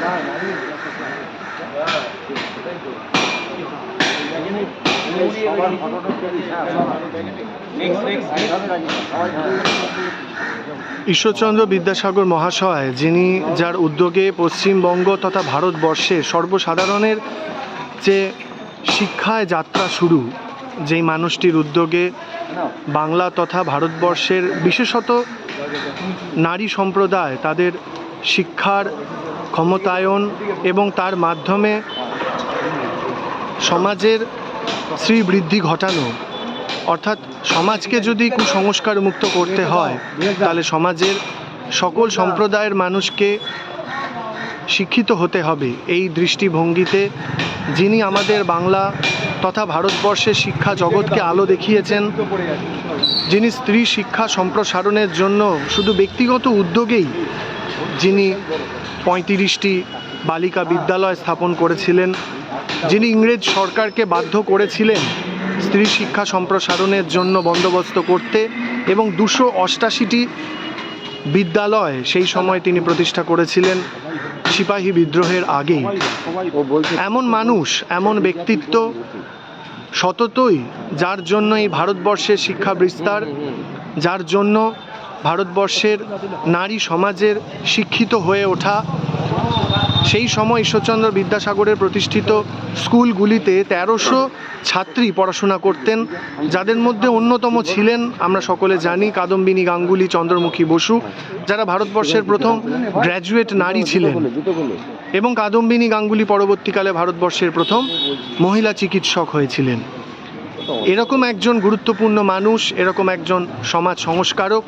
হ্যাঁ, হ্যাঁ. ঈশ্বরচন্দ্র বিদ্যাসাগর মহাশয় যিনি যার উদ্যোগে পশ্চিমবঙ্গ তথা ভারতবর্ষে সর্বসাধারণের যে শিক্ষায় যাত্রা শুরু যেই মানুষটির উদ্যোগে বাংলা তথা ভারতবর্ষের বিশেষত নারী সম্প্রদায় তাদের শিক্ষার ক্ষমতায়ন এবং তার মাধ্যমে সমাজের শ্রীবৃদ্ধি ঘটানো। অর্থাৎ সমাজকে যদি কুসংস্কার মুক্ত করতে হয়, তাহলে সমাজের সকল সম্প্রদায়ের মানুষকে শিক্ষিত হতে হবে। এই দৃষ্টিভঙ্গিতে যিনি আমাদের বাংলা তথা ভারতবর্ষের শিক্ষা জগৎকে আলো দেখিয়েছেন যিনি স্ত্রী শিক্ষা সম্প্রসারণের জন্য শুধু ব্যক্তিগত উদ্যোগেই যিনি পঁয়ত্রিশটি বালিকা বিদ্যালয় স্থাপন করেছিলেন, যিনি ইংরেজ সরকারকে বাধ্য করেছিলেন স্ত্রী শিক্ষা সম্প্রসারণের জন্য বন্দোবস্ত করতে এবং দুশো অষ্টাশিটি বিদ্যালয় সেই সময় তিনি প্রতিষ্ঠা করেছিলেন। সিপাহী বিদ্রোহের আগেই। এমন মানুষ, এমন ব্যক্তিত্ব সততই যার জন্য এই ভারতবর্ষের শিক্ষা বিস্তার, যার জন্য ভারতবর্ষের নারী সমাজের শিক্ষিত হয়ে ওঠা সেই সময় ঈশ্বরচন্দ্র বিদ্যাসাগরের প্রতিষ্ঠিত স্কুলগুলিতে তেরোশো ছাত্রী পড়াশোনা করতেন, যাদের মধ্যে অন্যতম ছিলেন, আমরা সকলে জানি, কাদম্বিনী গাঙ্গুলি, চন্দ্রমুখী বসু, যারা ভারতবর্ষের প্রথম গ্র্যাজুয়েট নারী ছিলেন। এবং কাদম্বিনী গাঙ্গুলি পরবর্তীকালে ভারতবর্ষের প্রথম মহিলা চিকিৎসক হয়েছিলেন। এরকম একজন গুরুত্বপূর্ণ মানুষ, এরকম একজন সমাজ সংস্কারক,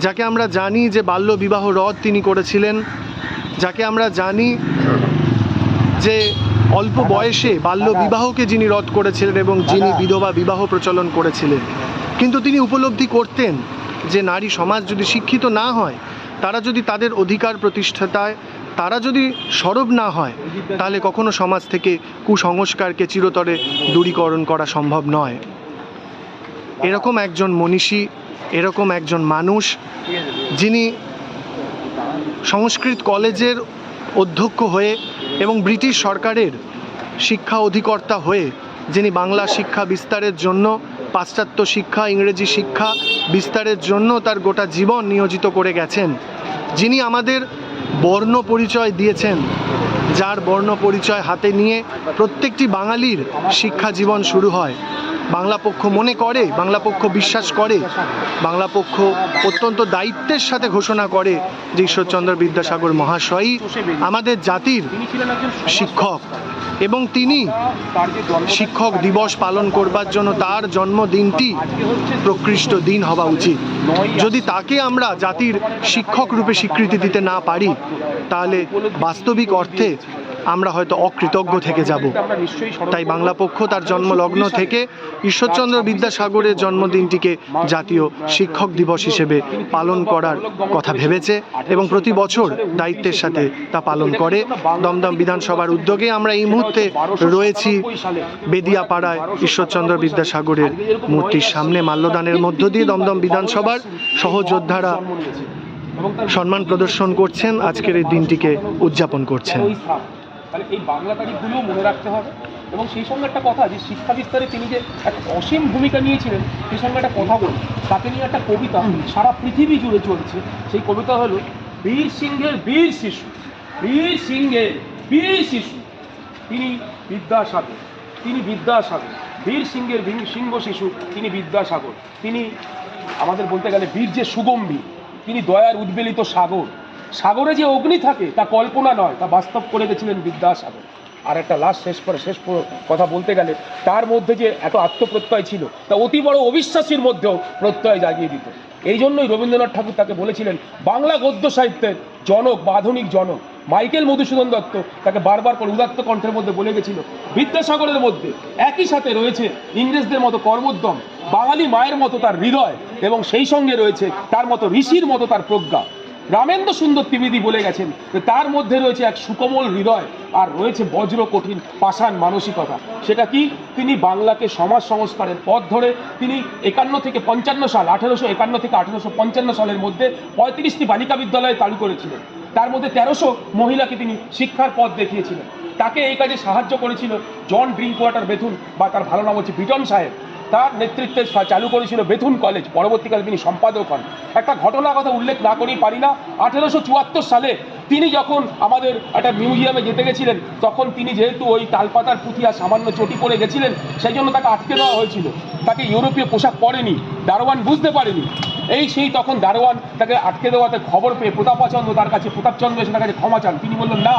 যাকে আমরা জানি যে বাল্য বিবাহ রদ তিনি করেছিলেন যাকে আমরা জানি যে অল্প বয়সে বাল্য বিবাহকে যিনি রদ করেছিলেন এবং যিনি বিধবা বিবাহ প্রচলন করেছিলেন। কিন্তু তিনি উপলব্ধি করতেন যে নারী সমাজ যদি শিক্ষিত না হয় তারা যদি তাদের অধিকার প্রতিষ্ঠাতায় তারা যদি সরব না হয় তাহলে কখনো সমাজ থেকে কুসংস্কারকে চিরতরে দূরীকরণ করা সম্ভব নয়। এরকম একজন মনীষী এরকম একজন মানুষ যিনি সংস্কৃত কলেজের অধ্যক্ষ হয়ে এবং ব্রিটিশ সরকারের শিক্ষা অধিকর্তা হয়ে যিনি বাংলা শিক্ষা বিস্তারের জন্য, পাশ্চাত্য শিক্ষা, ইংরেজি শিক্ষা বিস্তারের জন্য তার গোটা জীবন নিয়োজিত করে গেছেন। যিনি আমাদের বর্ণ পরিচয় দিয়েছেন, যার বর্ণ পরিচয় হাতে নিয়ে প্রত্যেকটি বাঙালির শিক্ষা জীবন শুরু হয়। বাংলা পক্ষ মনে করে, বাংলা পক্ষ বিশ্বাস করে, বাংলা পক্ষ অত্যন্ত দায়িত্বের সাথে ঘোষণা করে যে ঈশ্বরচন্দ্র বিদ্যাসাগর মহাশয়ই আমাদের জাতির শিক্ষক এবং তিনি শিক্ষক দিবস পালন করবার জন্য তার জন্মদিনটি প্রকৃষ্ট দিন হওয়া উচিত। যদি তাকে আমরা জাতির শিক্ষক রূপে স্বীকৃতি দিতে না পারি, তাহলে বাস্তবিক অর্থে আমরা হয়তো অকৃতজ্ঞ থেকে যাব। তাই বাংলা পক্ষ তার জন্মলগ্ন থেকে ঈশ্বরচন্দ্র বিদ্যাসাগরের জন্মদিনটিকে জাতীয় শিক্ষক দিবস হিসেবে পালন করার কথা ভেবেছে এবং প্রতি বছর দায়িত্বের সাথে তা পালন করে। দমদম বিধানসভার উদ্যোগে আমরা এই মুহূর্তে রয়েছি বেদিয়াপাড়ায় ঈশ্বরচন্দ্র বিদ্যাসাগরের মূর্তির সামনে। মাল্যদানের মধ্য দিয়ে দমদম বিধানসভার সহযোদ্ধারা সম্মান প্রদর্শন করছেন। আজকের এই দিনটিকে উদযাপন করছেন। তাহলে এই বাংলা তারিখগুলোও মনে রাখতে হবে। এবং সেই সঙ্গে একটা কথা যে শিক্ষা বিস্তারে তিনি যে এক অসীম ভূমিকা নিয়েছিলেন, সেই সঙ্গে একটা কথা বলি। তাকে নিয়ে একটা কবিতা সারা পৃথিবী জুড়ে চলছে। সেই কবিতা হলো, বীর সিংহের বীর শিশু, বীর সিংহের বীর শিশু, তিনি বিদ্যাসাগর তিনি বিদ্যাসাগর, বীর সিংহের সিংহ শিশু, তিনি বিদ্যাসাগর, তিনি আমাদের বলতে গেলে বীর যে সুগম্ভীর, তিনি দয়ার উদ্বেলিত সাগর সাগরে যে অগ্নি থাকে, তা কল্পনা নয়, তা বাস্তব করে গেছিলেন বিদ্যাসাগর। আর একটা লাস্ট শেষ করে, শেষ কথা বলতে গেলে, তার মধ্যে যে এত আত্মপ্রত্যয় ছিল, তা অতি বড় অবিশ্বাসীর মধ্যেও প্রত্যয় জাগিয়ে দিত। এই জন্যই রবীন্দ্রনাথ ঠাকুর তাকে বলেছিলেন, বাংলা গদ্য সাহিত্যের জনক বা আধুনিক জনক, মাইকেল মধুসূদন দত্ত তাকে বারবার করে উদাত্ত কণ্ঠের মধ্যে বলে গেছিল, বিদ্যাসাগরের মধ্যে একই সাথে রয়েছে ইংরেজদের মতো কর্মোদ্যম, বাঙালি মায়ের মতো তার হৃদয় এবং সেই সঙ্গে রয়েছে তার মতো ঋষির মতো তার প্রজ্ঞা। রামেন্দ্র সুন্দর ত্রিবেদী বলে গেছেন যে তার মধ্যে রয়েছে এক সুকোমল হৃদয় আর রয়েছে বজ্র কঠিন পাষাণ মানসিকতা। সেটা কি? তিনি বাংলাকে সমাজ সংস্কারের পথ ধরে তিনি একান্ন থেকে পঞ্চান্ন সাল, আঠেরোশো একান্ন থেকে আঠেরোশো পঞ্চান্ন সালের মধ্যে পঁয়ত্রিশটি বালিকা বিদ্যালয় চালু করেছিলেন। তার মধ্যে তেরোশো মহিলাকে তিনি শিক্ষার পথ দেখিয়েছিলেন। তাকে এই কাজে সাহায্য করেছিল জন ড্রিঙ্ক ওয়াটার বেথুন বা তার ভালো নাম হচ্ছে বিটন সাহেব। তার নেতৃত্বে চালু করেছিল বেথুন কলেজ, পরবর্তীকালে তিনি সম্পাদক হন। একটা ঘটনার কথা উল্লেখ না করেই পারি না। আঠেরোশো চুয়াত্তর সালে তিনি যখন আমাদের একটা মিউজিয়ামে যেতে গেছিলেন, তখন তিনি যেহেতু ওই তালপাতার পুঁথি আর সামান্য চটি পরে গেছিলেন, সেই জন্য তাকে আটকে দেওয়া হয়েছিল। তাকে ইউরোপীয় পোশাক পরেনি, দারোয়ান বুঝতে পারেনি। এই সেই তখন দারোয়ান তাকে আটকে দেওয়াতে খবর পেয়ে প্রতাপচন্দ্র তার কাছে, প্রতাপচন্দ্র এসে তার কাছে ক্ষমা চান। তিনি বললেন, না,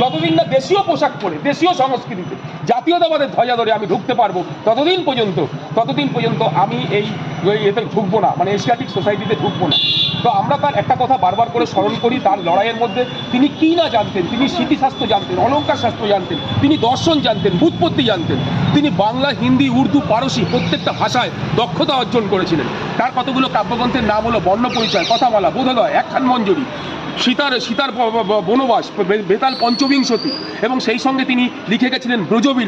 যতদিন না দেশীয় পোশাক পরে, দেশীয় সংস্কৃতিতে জাতীয়তাবাদের ধ্বজা ধরে আমি ঢুকতে পারব ততদিন পর্যন্ত ততদিন পর্যন্ত আমি এই এতে ঢুকবো না মানে এশিয়াটিক সোসাইটিতে ঢুকবো না। তো আমরা তার একটা কথা বারবার করে স্মরণ করি, তার লড়াইয়ের মধ্যে তিনি কি না জানতেন, তিনি স্মৃতিশাস্ত্র জানতেন, অলঙ্কার শাস্ত্র জানতেন, তিনি দর্শন জানতেন বুৎপত্তি জানতেন, তিনি বাংলা, হিন্দি, উর্দু, পারসি প্রত্যেকটা ভাষায় দক্ষতা অর্জন করেছিলেন। তার কতগুলো কাব্যগ্রন্থের নাম হলো বর্ণ পরিচয়, কথামালা বোধোদয় একখান মঞ্জুরি, সীতার সীতার বনবাস বেতাল পঞ্চবিংশতি, এবং সেই সঙ্গে তিনি লিখে গেছিলেন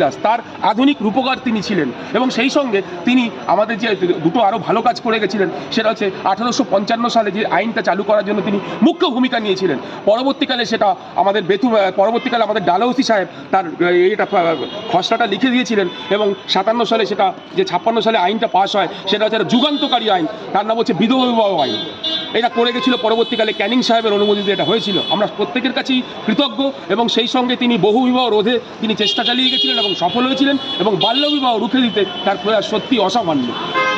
ব্রজবিলাস তার আধুনিক রূপকার তিনি ছিলেন এবং সেই সঙ্গে তিনি আমাদের যে দুটো আরও ভালো কাজ করে গেছিলেন, সেটা হচ্ছে আঠারোশো পঞ্চান্ন সালে যে আইনটা চালু করার জন্য তিনি মুখ্য ভূমিকা নিয়েছিলেন। পরবর্তীকালে সেটা আমাদের বেতু পরবর্তীকালে আমাদের ডালহৌসি সাহেব তার এটা খসড়াটা লিখে দিয়েছিলেন এবং সাতান্ন সালে সেটা, যে ছাপ্পান্ন সালে আইনটা পাশ হয়, সেটা হচ্ছে যুগান্তকারী আইন, তার নাম হচ্ছে বিধবা বিবাহ আইন। এটা করে গেছিল পরবর্তীকালে ক্যানিং সাহেবের অনুমোদিতে এটা হয়েছিল। আমরা প্রত্যেকের কাছেই কৃতজ্ঞ এবং সেই সঙ্গে তিনি বহু বিবাহ রোধে তিনি চেষ্টা চালিয়ে গেছিলেন এবং সফল হয়েছিলেন এবং বাল্যবিবাহ রুখে দিতে তার প্রয়াস সত্যি অসামান্য।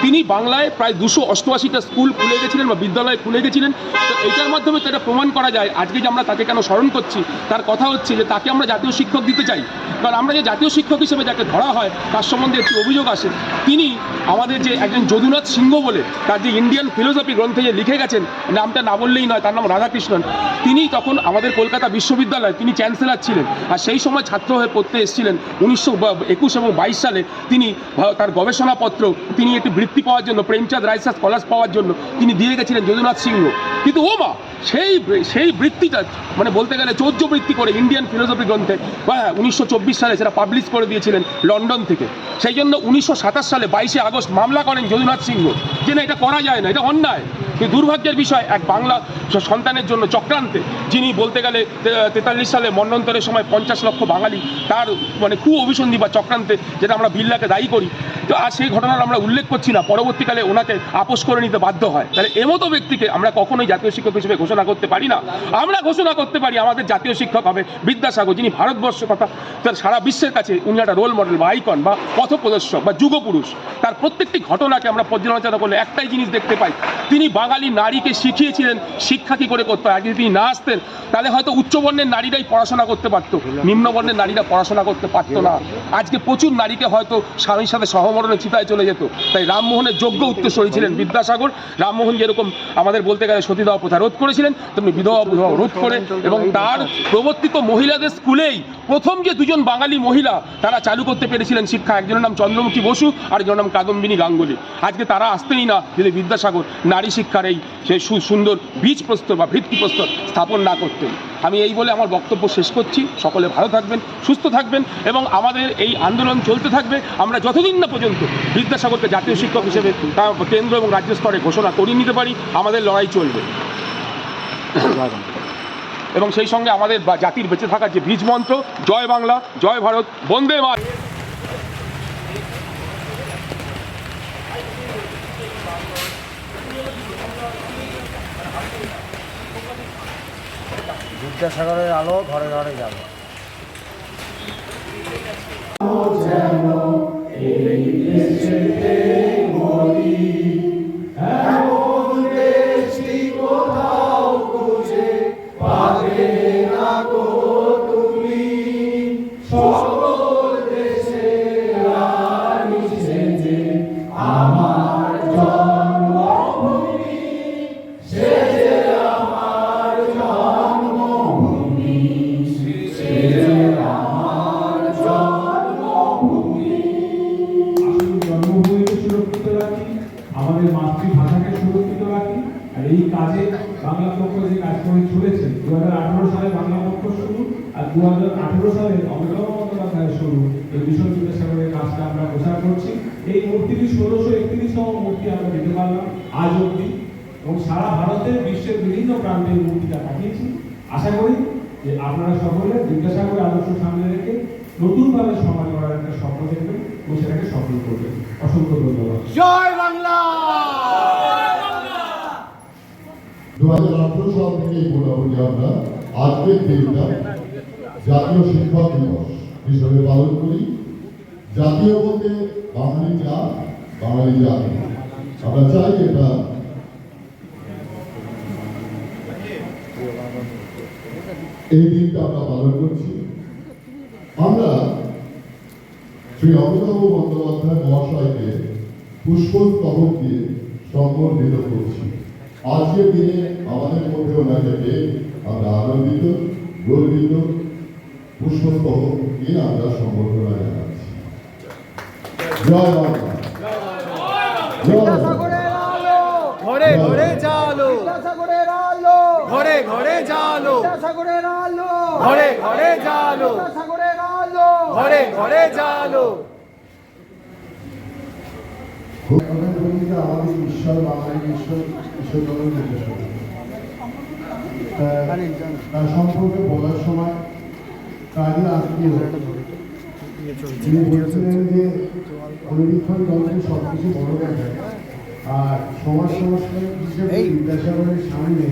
তিনি বাংলায় প্রায় দুশো অষ্টআশিটা স্কুল খুলে গেছিলেন বা বিদ্যালয় খুলে গেছিলেন। তো এটার মাধ্যমে তো এটা প্রমাণ করা যায়। আজকে যে আমরা তাকে কেন স্মরণ করছি, তার কথা হচ্ছে যে তাকে আমরা জাতীয় শিক্ষক দিতে চাই। কারণ আমরা যে জাতীয় শিক্ষক হিসেবে যাকে ধরা হয়, তার সম্বন্ধে একটি অভিযোগ আসে। তিনি আমাদের যে একজন যদুনাথ সিংহ বলে, তার যে ইন্ডিয়ান ফিলোসফি গ্রন্থে যে লিখে গেছেন, নামটা না বললেই নয়, তার নাম রাধাকৃষ্ণন। তিনি তখন আমাদের কলকাতা বিশ্ববিদ্যালয় তিনি চ্যান্সেলার ছিলেন। আর সেই সময় ছাত্র হয়ে পড়তে এসেছিলেন উনিশশো একুশ এবং বাইশ সালে তিনি তার গবেষণাপত্র, তিনি একটি বৃত্তি পাওয়ার জন্য, প্রেমচাঁদ রায়সা স্কলার্স পাওয়ার জন্য তিনি দিয়ে গেছিলেন যদুনাথ সিংহ। কিন্তু ও মা সেই সেই বৃত্তিটা মানে বলতে গেলে চৌদ্দ বৃত্তি করে ইন্ডিয়ান ফিলোসফি গ্রন্থে হ্যাঁ উনিশশো সালে সেটা পাবলিশ করে দিয়েছিলেন লন্ডন থেকে। সেই জন্য উনিশশো সাতাশ সালে বাইশে আগস্ট মামলা করেন যদুনাথ সিংহ। যে না, এটা করা যায় না, এটা অন্যায়। দুর্ভাগ্যের বিষয় এক বাংলা সন্তানের জন্য চক্রান্তে, যিনি বলতে গেলে তেতাল্লিশ সালে মন্বন্তরের সময় পঞ্চাশ লক্ষ বাঙালি তার মানে খুব অভিসন্ধি বা চক্রান্তে, যেটা আমরা বিল্লাকে দায়ী করি। তো আর সেই ঘটনার আমরা উল্লেখ করছি না, পরবর্তীকালে ওনাকে আপোষ করে নিতে বাধ্য হয়। তাহলে এমতো ব্যক্তিকে আমরা কখনোই জাতীয় শিক্ষক হিসেবে ঘোষণা করতে পারি না। আমরা ঘোষণা করতে পারি, আমাদের জাতীয় শিক্ষক হবে বিদ্যাসাগর, যিনি ভারতবর্ষ কথা, তার সারা বিশ্বের কাছে উনি একটা রোল মডেল বা আইকন বা পথপ্রদর্শক বা যুগপুরুষ। তার প্রত্যেকটি ঘটনাকে আমরা পর্যালোচনা করলে একটাই জিনিস দেখতে পাই, তিনি বাঙালি নারীকে শিখিয়েছিলেন শিক্ষা কি করে করতে হয়? তিনি না আসতেন, তাহলে হয়তো উচ্চবর্ণের নারীরাই পড়াশোনা করতে পারতো, নিম্নবর্ণের নারীরা পড়াশোনা করতে পারতো না। আজকে প্রচুর নারীকে হয়তো স্বামীর সাথে সহমরণে চিতায় চলে যেত। তাই রামমোহনের যোগ্য উত্তরসূরি ছিলেন বিদ্যাসাগর। রামমোহন যেরকম আমাদের বলতে গেলে সতীদাহ প্রথা রোধ করেছিলেন, তেমনি বিধবা বিবাহ রোধ করে এবং তার প্রবর্তিত মহিলাদের স্কুলেই প্রথম যে দুজন বাঙালি মহিলা তারা চালু করতে পেরেছিলেন শিক্ষা, একজনের নাম চন্দ্রমুখী বসু আর একজনের নাম কাদম্বিনী গাঙ্গুলি। আজকে তারা আসতেই না যদি বিদ্যাসাগর নারী শিক্ষার এই সেই সুন্দর বীজ প্রস্তর বা ভিত্তিপ্রস্তর স্থাপন না করতেন। আমি এই বলে আমার বক্তব্য শেষ করছি। সকলে ভালো থাকবেন, সুস্থ থাকবেন এবং আমাদের এই আন্দোলন চলতে থাকবে। আমরা যতদিন না পর্যন্ত বিদ্যাসাগরকে জাতীয় শিক্ষক হিসেবে কেন্দ্র এবং রাজ্য স্তরে ঘোষণা করিয়ে নিতে পারি, আমাদের লড়াই চলবে। এবং সেই সঙ্গে আমাদের জাতির বেঁচে থাকার যে বীজ মন্ত্র, জয় বাংলা, জয় ভারত, বন্দে মা বিদ্যাসাগরের আলো ঘরে ঘরে যাবে। বিশ্বের বিভিন্ন প্রান্তে এই মূর্তিটা পাঠিয়েছি। আশা করি যে আপনারা সকলে বিদ্যাসাগরের আদর্শ সামনে রেখে নতুনভাবে সমাজ করার একটা স্বপ্ন দেখবেন এবং সেটাকে সফল করবেন। অসংখ্য ধন্যবাদ। জয় বাংলা! দু হাজার আঠারো সাল থেকে মোটামুটি আমরা আজকের দিনটা জাতীয় শিক্ষক দিবস হিসেবে পালন করি। জাতীয় বলতে বাঙালি জাত বাঙালি জাত। আমরা চাই এটা এই দিনটা আমরা পালন করছি। আমরা শ্রী অমিতাভ বন্দ্যোপাধ্যায় মহাশয়কে পুষ্পস্তবক দিয়ে সম্বর্ধিত করছি। আজকের দিনে আমাদের মধ্যে ওনাকে পেয়ে আমরা আনন্দিত গর্বিত পুষ্পস্তবক দিয়ে আমরা সম্বর্ধনা জানাচ্ছি। জয় বাংলা। ঘরে ঘরে আলো ঘরে ঘরে আলো ঘরে ঘরে জালো। আলো ঘরে ঘরে জালো। আমাদের বলি যে আমাদের ঈশ্বর বাঙালি ঈশ্বর ঈশ্বর তার সম্পর্কে বলার সময় তারই আত্মীয় তিনি বলছিলেন যে পরিবীক্ষণ যন্ত্রে সব কিছু বড় আর সমাজ সংস্কার হিসেবে বিদ্যাসাগরের সামনে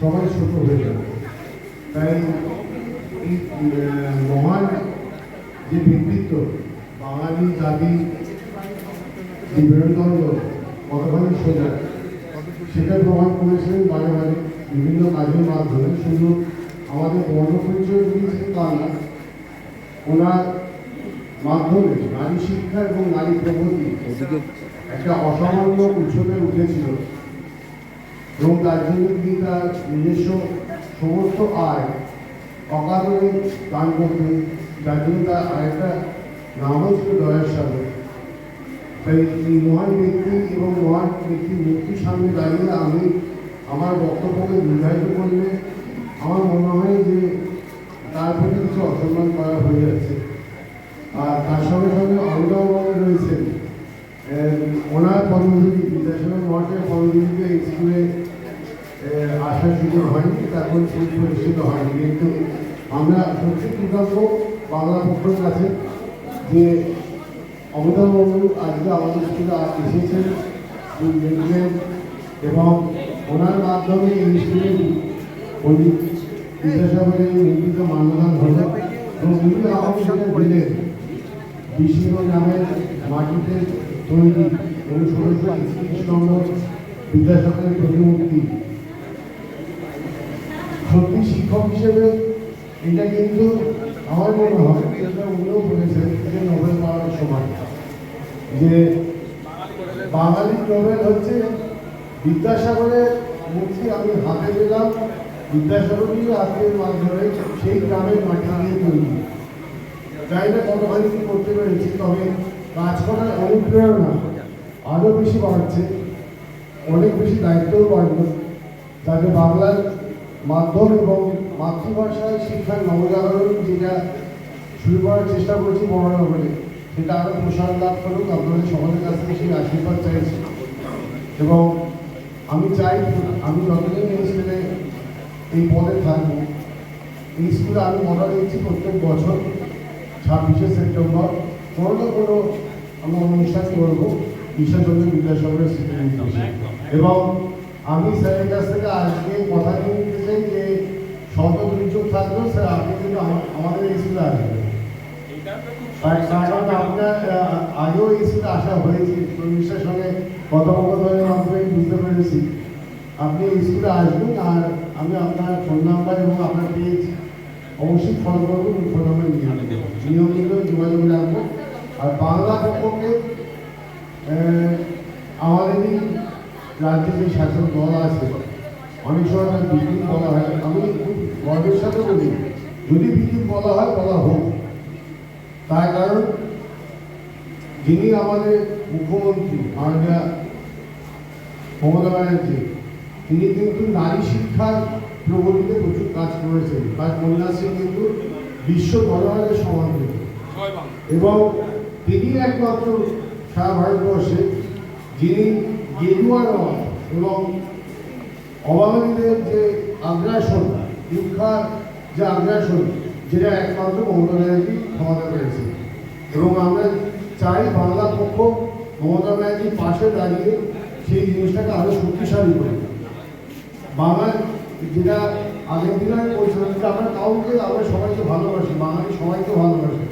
সবাই ছোট হয়ে যাবে। তাই এই মহান যে ব্যক্তিত্ব, বাঙালি জাতি যে মেরুদণ্ড কতখানি সোজা, সেটা প্রমাণ করেছিলেন বারে বারে বিভিন্ন কাজের মাধ্যমে। শুধু আমাদের বর্ণ পরিচয় দিয়েছেন তা না, ওনার মাধ্যমে নারী শিক্ষা এবং নারী প্রগতি একটা অসামান্য উৎসবে উঠেছিল। এবং তার জন্য তিনি তার নিজস্ব সমস্ত আয় অকাতরে দান করতেন যার জন্য তার আরেকটা নামও ছিল দয়ার সাগর। তাই এই মহান ব্যক্তি এবং মহান ব্যক্তির মূর্তির সামনে দাঁড়িয়ে আমি আমার বক্তব্যকে নির্ধারিত করলে আমার মনে হয় যে তার প্রতি কিছু অসম্মান করা হয়ে যাচ্ছে। আর তার সঙ্গে সঙ্গে বন্দ্যোপাধ্যায় রয়েছেন ওনার কর্মসূচি বিদ্যাসাগর মহাশয়ের কর্মসূচিতে এই স্কুলে আসার সুযোগ হয়নি, তারপর সেই প্রতিষ্ঠিত হয়নি। কিন্তু আমরা সত্যি কৃতজ্ঞ বাংলা পক্ষের কাছে যে অমিতাভ বাবু আজকে আমাদের স্কুলে আ- এসেছেন তিনি দেখলেন এবং ওনার মাধ্যমে এই স্কুলে পণ্ডিত বিদ্যাসাগরের নির্মিত মান্যদান হল এবং উনি আমাদের দিলেন বিশ্বর নামের মাটিতে তৈরি এবং ষোলোশো একত্রিশ নম্বর বিদ্যাসাগরের প্রতিমূর্তি। সত্যি শিক্ষক হিসেবে এটা কিন্তু আমার মনে হয়, এটা উনিও বলেছেন যে নোবেল পাওয়ার সময়। যে বাঙালি নোবেল হচ্ছে বিদ্যাসাগরের মূর্তি আমি হাতে পেলাম, বিদ্যাসাগরই হাতের মাধ্যমে সেই গ্রামের মাটি দিয়ে তৈরি। জানি না কতখানি কি করতে পেরেছি, তবে কাজ করার অনুপ্রেরণা আরও বেশি বাড়ছে, অনেক বেশি দায়িত্বও বাড়লো। যাতে বাংলার মাধ্যম এবং মাতৃভাষায় শিক্ষার নবজাগরণ যেটা শুরু করার চেষ্টা করছি মহানগরে সেটা আরও প্রসার লাভ করুক। আপনাদের সকলের কাছ থেকে সেই আশীর্বাদ চাইছি। এবং আমি চাই আমি যতদিন এই স্কুলে এই পদে থাকব এই স্কুলে আমি মনে দিচ্ছি প্রত্যেক বছর ছাব্বিশে সেপ্টেম্বর। কোনো না কোনো আমরা অনুষ্ঠান করব ঈশ্বরচন্দ্র বিদ্যাসাগরের স্মৃতি এবং আমি স্যারের কাছ থেকে আজকে কথা নিয়ে নিতে চাই যে শত দুর্যোগ থাকলেও স্যার আপনি কিন্তু আমাদের স্কুলে আসবেন। কারণ আপনার আগেও স্কুলে আসা হয়েছে। সঙ্গে কথোপকথনের মাধ্যমে বুঝতে পেরেছি। আপনি স্কুলে আসবেন আর আমি আপনার ফোন নাম্বার এবং আপনার পেজ অবশ্যই ফলো করব ফোন নাম্বার নিয়ে নেব। নিয়মিত যোগাযোগ রাখব। আর বাংলা আহ, যে শাসক দল আছে অনেক সময় তার বিদ্যুৎ বলা হয়। আমি খুব গর্বের সাথে বলি যদি বিদ্যুৎ বলা হয় বলা হোক। তার কারণ যিনি আমাদের মুখ্যমন্ত্রী মাননীয় মমতা ব্যানার্জি তিনি কিন্তু নারী শিক্ষার প্রগতিতে প্রচুর কাজ করেছেন। তার কন্যাশ্রী কিন্তু বিশ্ব দরবারে সমাদৃত। এবং তিনি একমাত্র সারা ভারতবর্ষে যিনি গেরুয়া এবং অবাঙালিদের যে আগ্রাসন শিক্ষার যে আগ্রাসন, যেটা একমাত্র মমতা ব্যানার্জি ক্ষমতা পেয়েছে। এবং আমরা চাই বাংলা পক্ষ মমতা ব্যানার্জির পাশে দাঁড়িয়ে সেই জিনিসটাকে আরও শক্তিশালী করে। বাংলার যেটা আগের দিন আমি বলছিলাম যে আমরা কাউকে, আমরা সবাইকে ভালোবাসি, বাঙালি সবাইকে ভালোবাসি।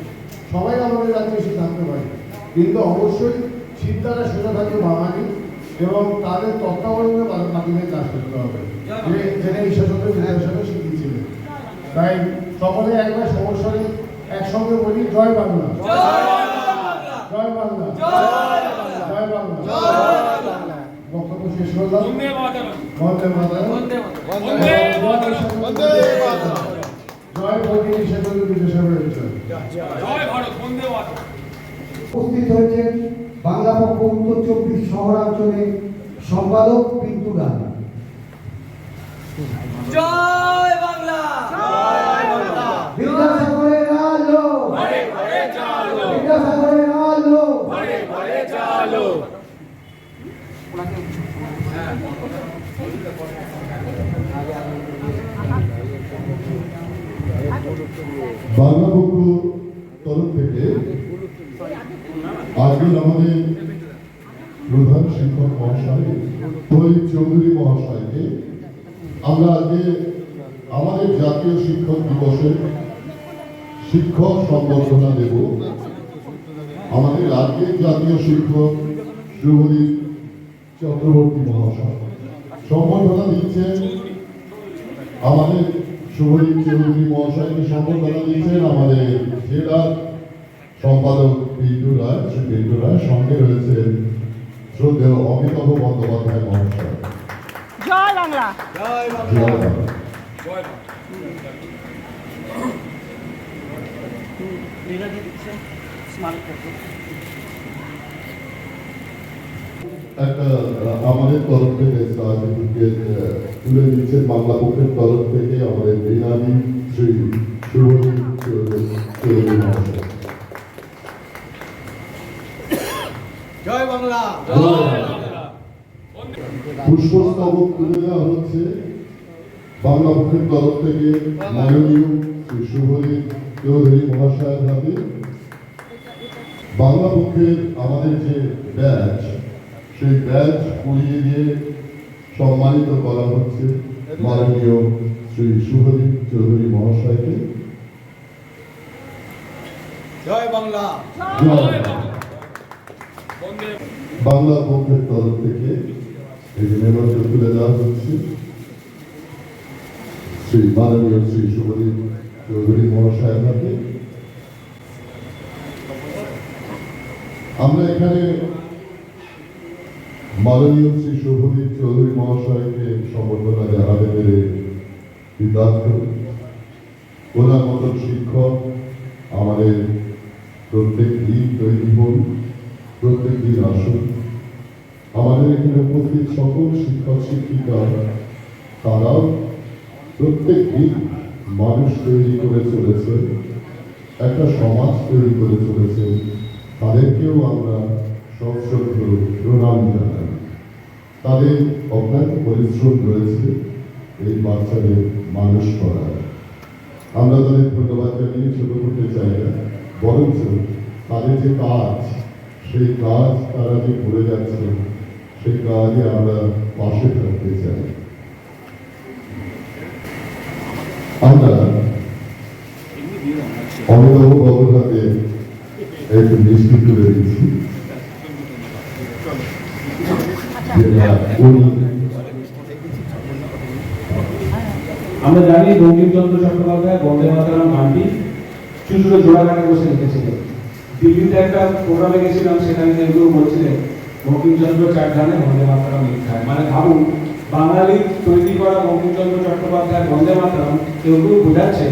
সবাই আমাদের রাজ্যে এসে থাকতে পারে কিন্তু অবশ্যই সিদ্ধারা সোজা থাকে বাঙালি। এবং তাদের তত্ত্বাবধানে বাকিদের কাজ করতে হবে। যেটা ঈশ্বরচন্দ্র বিদ্যাসাগর শিখিয়েছিলেন। তাই সকলে একবার সমস্যা নেই একসঙ্গে বলি জয় বাংলা। জয় বাংলা। জয় বাংলা। বক্তব্য শেষ করলাম। বন্দে জয় ভগিনী ঈশ্বরচন্দ্র বিদ্যাসাগরের জয় উপস্থিত হয়েছেন বাংলা পক্ষ উত্তর চব্বিশ শহরাঞ্চলের সম্পাদক পিন্টু গান জয় বাংলা। বিদ্যাসাগরের আলো। বিদ্যাসাগরের আলো। বাংলা তরফ থেকে আজকের আমাদের প্রধান শিক্ষক মহাশয় শহীদ চৌধুরী মহাশয়কে আমরা আজকে আমাদের জাতীয় শিক্ষক দিবসে শিক্ষক সম্বর্ধনা দেব। আমাদের রাজ্যের জাতীয় শিক্ষক শুভদীপ চক্রবর্তী মহাশয়। সম্বর্ধনা দিচ্ছেন আমাদের শুভদীপ চৌধুরী মহাশয়কে সম্বর্ধনা দিচ্ছেন আমাদের জেলার সম্পাদক পিন্টু রায়, শ্রী পিন্টু রায় সঙ্গে রয়েছেন শ্রদ্ধেয় অমিতাভ বন্দ্যোপাধ্যায় মহাশয়। জয় বাংলা জয় বাংলা। একটা আহ, আমাদের তরফ থেকে সার্টিফিকেট তুলে দিচ্ছেন বাংলা পক্ষের তরফ থেকে আমাদের বিনানি শ্রী শুভদীপ চৌধুরী চৌধুরী মহাশয় জয় বাংলা পুষ্পস্তবক তুলে দেওয়া হচ্ছে। বাংলা পক্ষের তরফ থেকে মাননীয় শ্রী শুভদীপ চৌধুরী মহাশয়ের হাতে বাংলা পক্ষের আমাদের যে ব্যাচ সেই ব্যাচ পরিয়ে দিয়ে সম্মানিত করা হচ্ছে মাননীয় শ্রী শুভদীপ চৌধুরী মহাশয়কে। জয় বাংলা। জয় বাংলা। বাংলা পক্ষের তরফ থেকে এই যে মেমোরিয়াল তুলে দেওয়া হচ্ছে শ্রী মাননীয় শ্রী শুভদীপ চৌধুরী মহাশয়ের হাতে আমরা এখানে মাননীয় শ্রী শুভদীপ চৌধুরী মহাশয়কে সম্বর্ধনা জানাতে পেরে কৃতার্থ ওনার মতন শিক্ষক আমাদের প্রত্যেক দিন তৈরি হন প্রত্যেক দিন আসুন এখানে উপস্থিত সকল শিক্ষক শিক্ষিকা তারাও প্রত্যেক দিন মানুষ তৈরি করে চলেছে, একটা সমাজ তৈরি করে চলেছে। তাদেরকেও আমরা সশ্রদ্ধ প্রণাম জানাই। তাদের অজ্ঞাত পরিশ্রম রয়েছে এই বাচ্চাদের মানুষ করার। আমরা তাদের ধন্যবাদ জানিয়ে ছোট করতে চাই না, বরঞ্চ তাদের যে কাজ, সেই কাজ তারা যে করে যাচ্ছে কাজে আমরা পাশে থাকতে চাই আমরা অমিতাভ বাবুর একটু মিষ্টি তুলে দিচ্ছি আমরা জানি বঙ্কিমচন্দ্র চট্টোপাধ্যায় বন্দে মাতারাম গানটি চুচুড়ো জোড়াঘাটে বসে লিখেছিলেন দিল্লিতে একটা প্রোগ্রামে গেছিলাম সেখানে নেহরু বলছিলেন বঙ্কিমচন্দ্র চারখানে বন্দে মাতারাম লিখায় মানে ভাবুন, বাঙালি তৈরি করা বঙ্কিমচন্দ্র চট্টোপাধ্যায় বন্দে মাতারাম, কেউ কেউ বোঝাচ্ছে,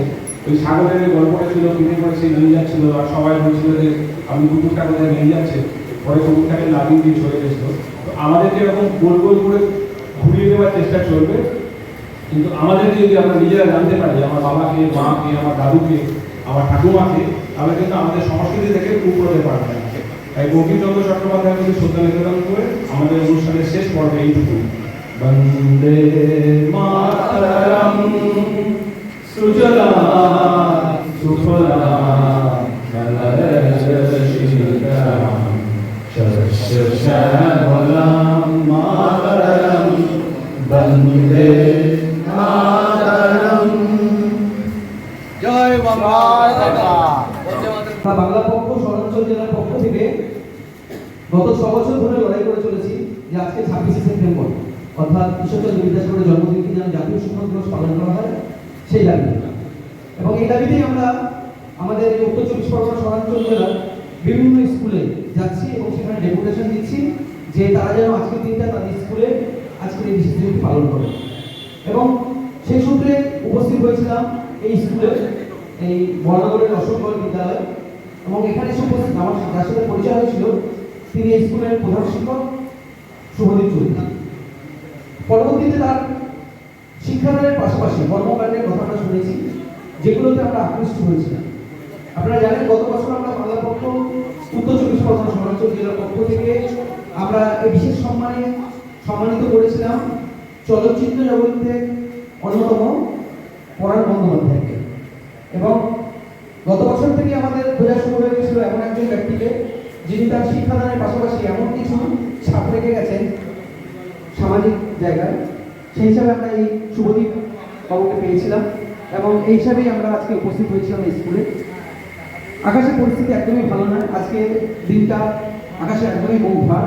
ওই সাগরের গল্পটা ছিল কিনে পরে সে নিয়ে যাচ্ছিল, আর সবাই বলছিল যে আমি কুকুরটা কোথায় নিয়ে যাচ্ছে পরে কুকুরটাকে লাগিয়ে দিয়ে চলে গেছিল তো আমাদেরকে এরকম গোল গোল করে ঘুরিয়ে দেওয়ার চেষ্টা চলবে, কিন্তু আমাদেরকে যদি আমরা নিজেরা জানতে পারি, আমার বাবাকে, মাকে, আমার দাদুকে, আমার ঠাকুমাকে, তাহলে কিন্তু আমাদের সংস্কৃতি থেকে উপরতে পারবে তাই বঙ্কিমচন্দ্র চট্টোপাধ্যায় প্রতি শ্রদ্ধা নিবেদন করে আমাদের অনুষ্ঠানের শেষ পর্বে এইটুকু। বন্দে মাতরম। সুজলা সুফলা বন্দে মাতরম। জয় বাংলা। তা শহরাঞ্চল জেলার পক্ষ থেকে গত ছ বছর ধরে লড়াই করে চলেছি যে আজকে ছাব্বিশে সেপ্টেম্বর, অর্থাৎ ঈশ্বরচন্দ্র বিদ্যাসাগরের জন্মদিনকে যেন জাতীয় শিক্ষক দিবস পালন করা হয়, সেই দাবি। এবং এই দাবিতেই আমরা আমাদের উত্তর চব্বিশ পরগনা শহরাঞ্চল জেলার বিভিন্ন স্কুলে যাচ্ছি এবং সেখানে ডেপুটেশন দিচ্ছি যে তারা যেন আজকের দিনটা তাদের স্কুলে আজকের এই বিশেষ পালন করে। এবং সেই সূত্রে উপস্থিত হয়েছিলাম এই স্কুলে এই বর্ণগরের অশোকগড় বিদ্যালয় এবং এখানে এসে উপস্থিত আমার যার সাথে পরিচয় হয়েছিল তিনি স্কুলের প্রধান শিক্ষক শুভদীপ চৌধুরী। পরবর্তীতে তার শিক্ষাদানের পাশাপাশি কর্মকাণ্ডের কথাটা শুনেছি, যেগুলোতে আমরা আকৃষ্ট হয়েছিলাম। আপনারা জানেন, গত বছর আমরা বাংলা পক্ষ উত্তর চব্বিশ পরগনা শহরাঞ্চল জেলার পক্ষ থেকে আমরা এই বিশেষ সম্মানে সম্মানিত করেছিলাম চলচ্চিত্র জগতে অন্যতম পরাণ বন্দ্যোপাধ্যায়কে। এবং গত বছর থেকে আমাদের খোঁজা শুরু হয়ে গেছিল এমন একজন ব্যক্তিকে, যিনি তার শিক্ষাদানের পাশাপাশি এমন কিছু ছাপ রেখে গেছেন সামাজিক জায়গায়। সেই হিসাবে আমরা এই শুভদীপ বাবুকে পেয়েছিলাম এবং এই হিসাবেই আমরা আজকে উপস্থিত হয়েছিলাম স্কুলে। আকাশের পরিস্থিতি একদমই ভালো নয়। আজকে দিনটা আকাশে একদমই মুখ ভার।